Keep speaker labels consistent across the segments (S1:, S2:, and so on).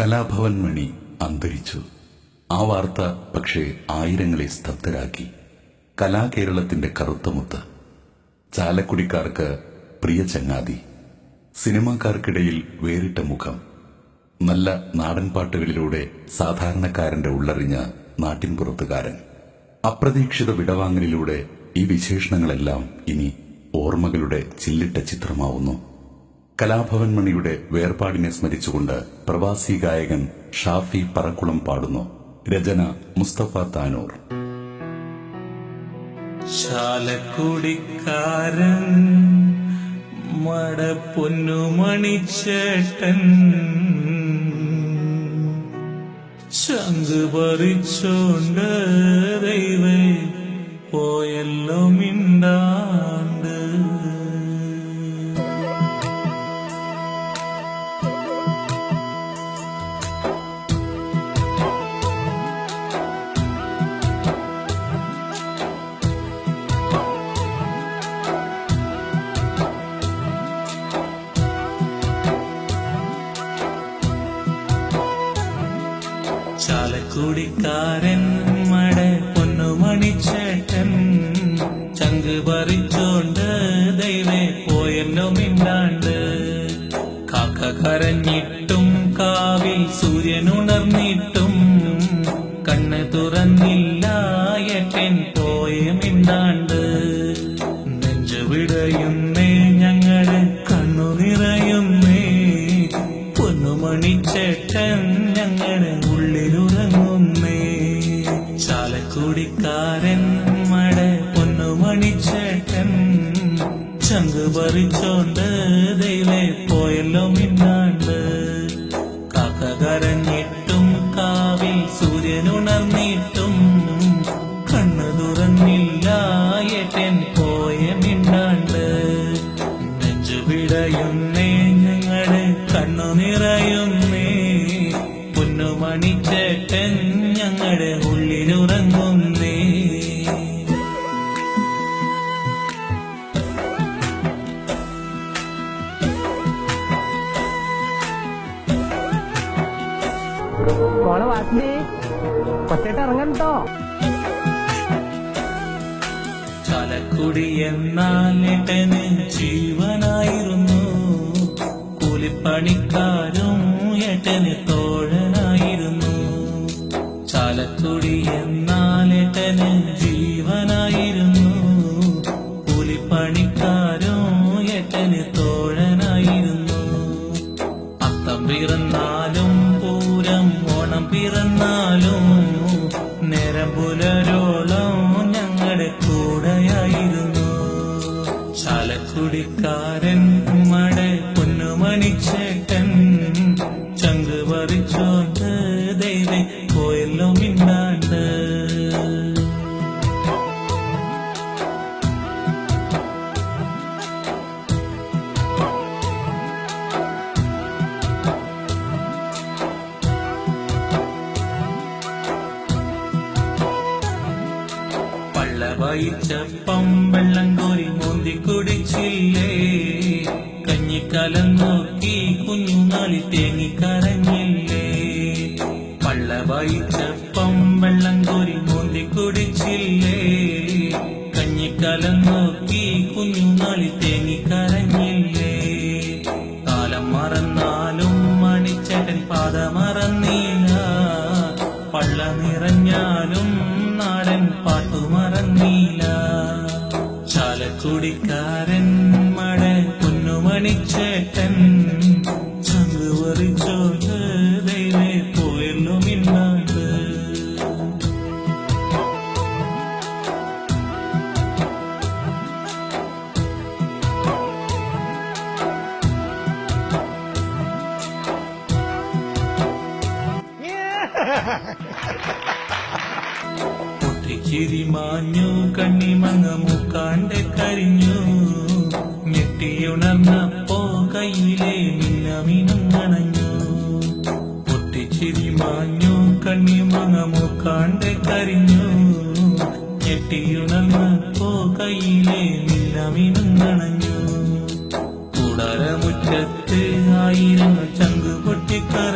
S1: കലാഭവൻ മണി അന്തരിച്ചു. ആ വാർത്ത പക്ഷേ ആയിരങ്ങളെ സ്തബ്ധരാക്കി. കലാകേരളത്തിന്റെ കറുത്തമുത്ത് ചാലക്കുടിക്കാർക്ക് പ്രിയ ചങ്ങാതി. സിനിമാക്കാർക്കിടയിൽ വേറിട്ട മുഖം. നല്ല നാടൻ പാട്ടുകളിലൂടെ സാധാരണക്കാരന്റെ ഉള്ളറിഞ്ഞ നാട്ടിൻപുറത്തുകാരൻ. അപ്രതീക്ഷിത വിടവാങ്ങലിലൂടെ ഈ വിശേഷണങ്ങളെല്ലാം ഇനി ഓർമ്മകളുടെ ചില്ലിട്ട ചിത്രമാവുന്നു. കലാഭവൻ മണിയുടെ വേർപാടിനെ സ്മരിച്ചുകൊണ്ട് പ്രവാസി ഗായകൻ ഷാഫി പറക്കുളം പാടുന്നു. രചന മുസ്തഫ താനൂർ.
S2: ശാലക്കുടിക്കാരൻ മട പൊന്നുമണിച്ചേട്ടൻ ചങ്ക് പറിച്ചോണ്ട് ചാലക്കുടിക്കാരൻ മട പൊന്നുമണിച്ചേട്ടൻ ചങ്ക് പറിച്ചോണ്ട് ദൈവേ പോയെന്നോ മിണ്ടാണ്ട്. കാക്ക കരഞ്ഞിട്ടും കാവിൽ സൂര്യനുണർന്നിട്ടും കണ്ണ് തുറന്നില്ല ഏട്ടൻ പോയ മിണ്ടാണ്ട്. നെഞ്ചു വിടയുന്നേ ഞങ്ങൾ കണ്ണു നിറയുന്നേ പൊന്നുമണിച്ചേട്ടൻ ചങ്ക് പറിച്ചോണ്ട് ദൈവേ പോയല്ലോ മിന്നാണ്ട് കാക്ക കരഞ്ഞിട്ടും കാവിൽ സൂര്യനുണർന്നിട്ടും കണ്ണു തുറന്നില്ല ഏട്ടൻ പോയ മിണ്ടാണ്ട്. നെഞ്ചു പിടയുന്നേ ഞങ്ങൾ കണ്ണു നിറയുന്നേ. പൊന്നുമണിച്ചേട്ടൻ ഞങ്ങളുടെ
S3: മോളെ വാസി കൊച്ചേട്ട് ഇറങ്ങണ്ടോ
S2: ചലക്കുടി എന്നാൽ ജീവനായിരുന്നു. കൂലിപ്പണിക്കാരും ചാലക്കുടിക്കാരൻ മട പൊന്നുമണിച്ചേട്ടൻ ചങ്ക് പറിച്ചോണ്ട് ദൈവം പോയല്ലോ മിണ്ടാണ്ട് പള്ള വഹിച്ചപ്പം വെള്ളം കഞ്ഞിക്കലം നോക്കി കുഞ്ഞുനാളി തേങ്ങിക്കറങ്ങില്ലേ പള്ള ചെപ്പം വെള്ളം കുന്നുമണിച്ചേട്ടൻ ചങ്ക് പറിച്ചോണ്ട് ദൈവേ പോയല്ലോ മിണ്ടാണ്ട്. പൊട്ടിച്ചിരി മാഞ്ഞു കണ്ണിമങ്ങ മൂക്കാണ്ട് കരിഞ്ഞു. ഞെട്ടിയുണർന്നപ്പോ കയ്യിലെ മിന്നമിനും നനഞ്ഞു. പൊട്ടിച്ചിരി മാഞ്ഞു കണ്ണിമങ്ങ മൂക്കാണ്ട് കരിഞ്ഞു. ഞെട്ടിയുണർന്നപ്പോ കയ്യിലെ മിന്നമിനും നനഞ്ഞു. കൂടാരമുറ്റത്ത് ആയിരങ്ങൾ ചങ്കു പൊട്ടിക്കരഞ്ഞു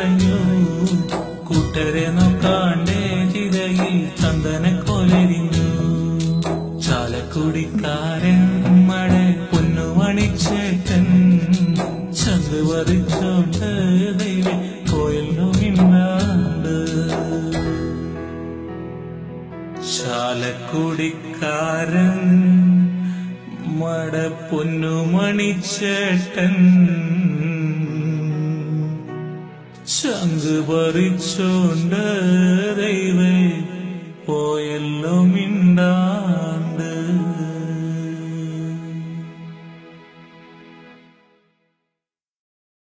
S2: പറിച്ചോണ്ട് ദൈവം പോയല്ലോ ഇന്നാണ്ട് ചാലക്കുടിക്കാരൻ മട പൊന്നുമണിച്ചേട്ടൻ ചങ്ക് പറിച്ചോണ്ട് ദൈവേ